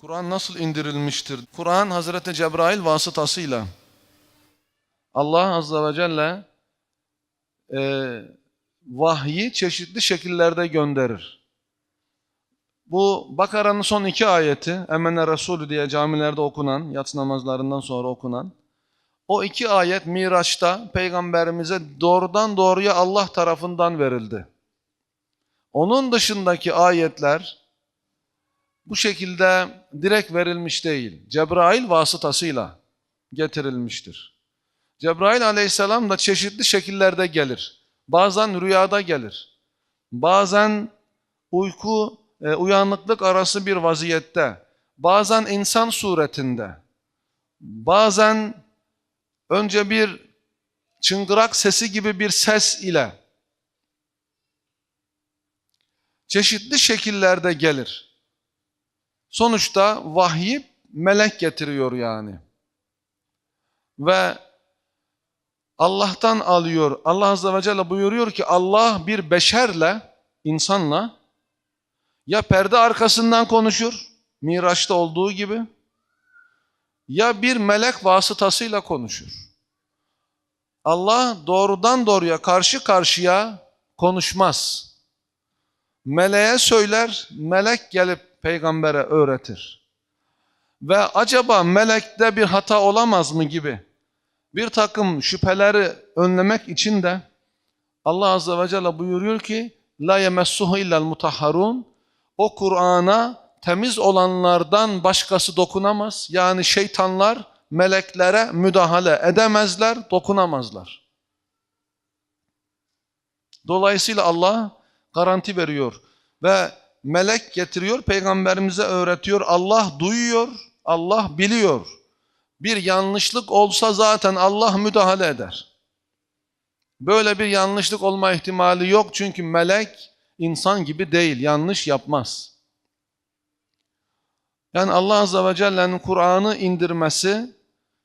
Kur'an nasıl indirilmiştir? Kur'an Hazreti Cebrail vasıtasıyla Allah Azze ve Celle e, vahyi çeşitli şekillerde gönderir. Bu Bakara'nın son iki ayeti, Emene Resulü diye camilerde okunan, yatsı namazlarından sonra okunan, o iki ayet Miraç'ta Peygamberimize doğrudan doğruya Allah tarafından verildi. Onun dışındaki ayetler bu şekilde direkt verilmiş değil. Cebrail vasıtasıyla getirilmiştir. Cebrail aleyhisselam da çeşitli şekillerde gelir. Bazen rüyada gelir. Bazen uyku, e, uyanıklık arası bir vaziyette. Bazen insan suretinde. Bazen önce bir çıngırak sesi gibi bir ses ile çeşitli şekillerde gelir. Sonuçta vahyi melek getiriyor yani. Ve Allah'tan alıyor. Allah Azze ve Celle buyuruyor ki Allah bir beşerle, insanla ya perde arkasından konuşur, Miraç'ta olduğu gibi, ya bir melek vasıtasıyla konuşur. Allah doğrudan doğruya karşı karşıya konuşmaz. Meleğe söyler, melek gelip peygambere öğretir. Ve acaba melekte bir hata olamaz mı gibi bir takım şüpheleri önlemek için de Allah Azze ve Celle buyuruyor ki La yemessuhu illel mutahharun O Kur'an'a temiz olanlardan başkası dokunamaz. Yani şeytanlar meleklere müdahale edemezler, dokunamazlar. Dolayısıyla Allah garanti veriyor ve melek getiriyor, peygamberimize öğretiyor. Allah duyuyor, Allah biliyor. Bir yanlışlık olsa zaten Allah müdahale eder. Böyle bir yanlışlık olma ihtimali yok çünkü melek insan gibi değil, yanlış yapmaz. Yani Allah Azze ve Celle'nin Kur'an'ı indirmesi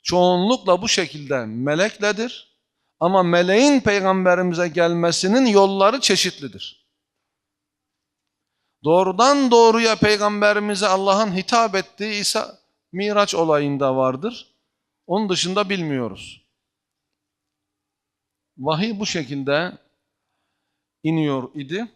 çoğunlukla bu şekilde melekledir. Ama meleğin peygamberimize gelmesinin yolları çeşitlidir. Doğrudan doğruya peygamberimize Allah'ın hitap ettiği İsa Miraç olayında vardır. Onun dışında bilmiyoruz. Vahiy bu şekilde iniyor idi.